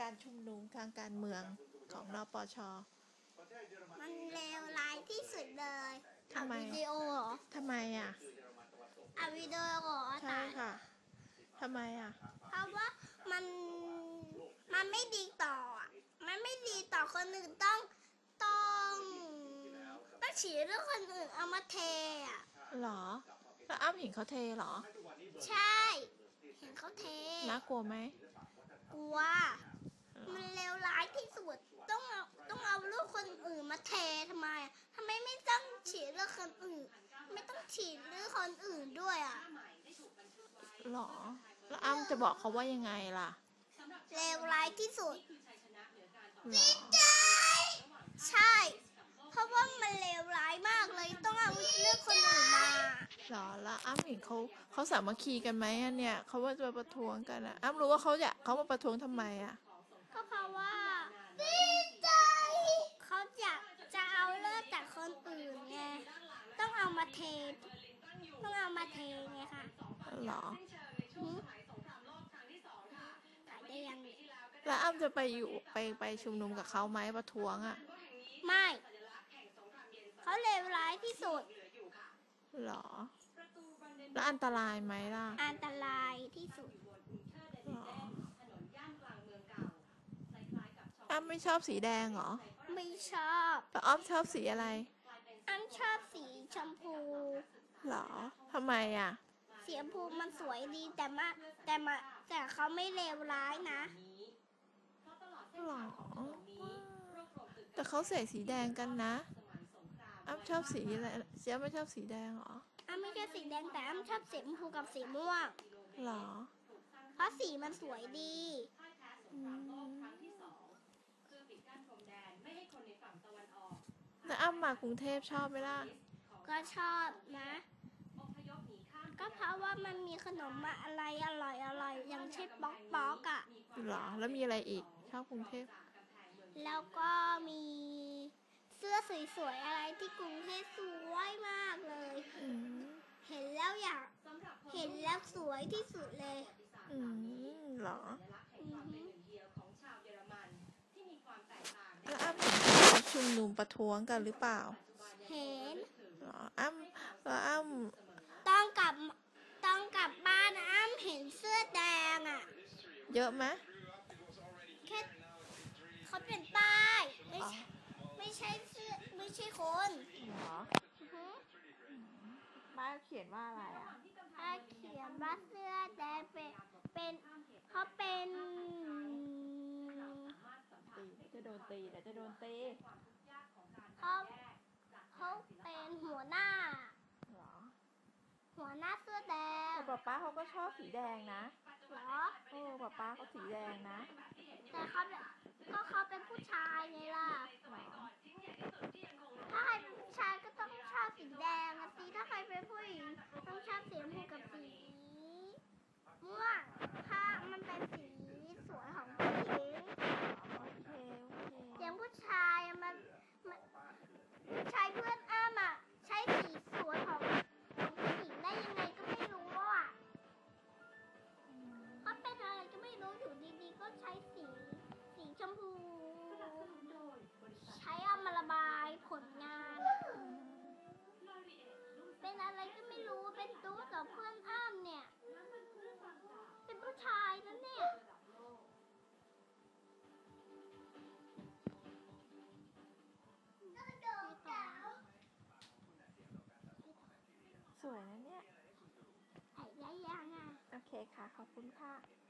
การชุมนุมทางการเมืองของนปช มันเลวร้ายที่สุดเลยทำไมเอาวิดีโอเหรอทำไมอะเอาวิดีโอเหรอใช่ตายค่ะทำไมอะ เพราะว่ามันมันไม่ดีต่ออะมันไม่ดีต่อคนอื่นต้องต้องต้องฉีดเรื่องคนอื่นเอามาเทอะหรอ แล้วอ้ำเห็นเขาเทเหรอ ใช่ เห็นเขาเท น่ากลัวไหม กลัว มันเลวร้ายที่สุด ต้องเอาต้องเอาเรื่องคนอื่นมาเททำไมอะทำไมไม่ต้องฉีดเรื่องคนอื่น ไม่ต้องฉีดเรื่องคนอื่นด้วยอะ หรอ แล้วอ้ำจะบอกเขาว่ายังไงล่ะ เลวร้ายที่สุดหรอใช่ เพราะว่ามันเลวร้ายมากเลย ต้องเอาเรื่องคนอื่นมา หรอ แล้วอ้ำ เห็นเขาเขาสามัคคีกันไหมอะเนี่ยเขาว่าจะมาประท้วงกันอะอ้ำรู้ว่าเขาอยากเขามาประท้วงทำไมอะก็เพราะว่าดีใจเขาอยากจะเอาเลือดจากคนอื่นไงต้องเอามาเทต้องเอามาเทไงค่ะหรอหืมขายได้ยังแล้วอ้ำจะไปอยู่ไปไปชุมนุมกับเขาไหมประท้วงอะไม่ เขาเลวร้ายที่สุดหรอ แล้วอันตรายไหมล่ะ อันตรายที่สุดหรออ้ำไม่ชอบสีแดงเหรอ ไม่ชอบแล้วอ้อมชอบสีอะไรอันชอบสีชมพูหรอทำไมอะสีชมพูมันสวยดีแต่มาแต่มาแต่เขาไม่เลวร้ายนะหรอแต่เขาใส่สีแดงกันนะอ้ำชอบสีอะไรเจ๊ไม่ชอบสีแดงเหรอ อ้ำไม่ใช่สีแดงแต่อ้ำชอบสีชมพูกับสีม่วง หรอ เพราะสีมันสวยดีอืมแล้วอ้ำมากรุงเทพชอบไหมล่ะ ก็ชอบนะ ก็เพราะว่ามันมีขนมอะไรอร่อยอร่อยอย่างเช่นป๊อกป๊อกอะ หรอ แล้วมีอะไรอีก ชอบกรุงเทพ แล้วก็มีเสื้อสวยๆอะไรที่กรุงเทพสวยมากเลย อืม เห็นแล้วอยากเห็นแล้ วสวยที่สุดเลย อืมหรออือหือแล้วอ้ำเห็นเขาชุมนุมประท้วงกันหรือเปล่า เห็นหรออ้ำแล้วอ้ำต้องกลับต้องกลับบ้านอ้ำเห็นเสื้อแดงอะ เยอะไหมแค่เขาเป็นป้ายไม่อ๋อใช่ไม่ใช่เสื้อไม่ใช่คนหรออือหือป้ายเขียนว่าอะไรอะถ้า เขียนว่าเสื้อแดงเป็นเป็นเขาเป็นตีจะโดนตีเดี๋ยวจะโดนตีเขาเขาเป็นหัวหน้าหรอหัวหน้าเสื้อแดงแต่ป๊าป๊าเขาก็ชอบสีแดงนะเหรอเออป๊าป๊าเขาสีแดงนะ แต่เขาเป็นก็เขาเป็นผู้ชายไงล่ะหรอ ชมพู ใช้เอามาระบายผลงานอะเป็นอะไรก็ไม่รู้ เป็นตู้กับเพื่อนอ้ามเนี่ย เป็นผู้ชายนั่นเนี่ยสวยนะเนี่ยไอ้ได้ยังอะ โอเคค่ะ ขอบคุณค่ะไ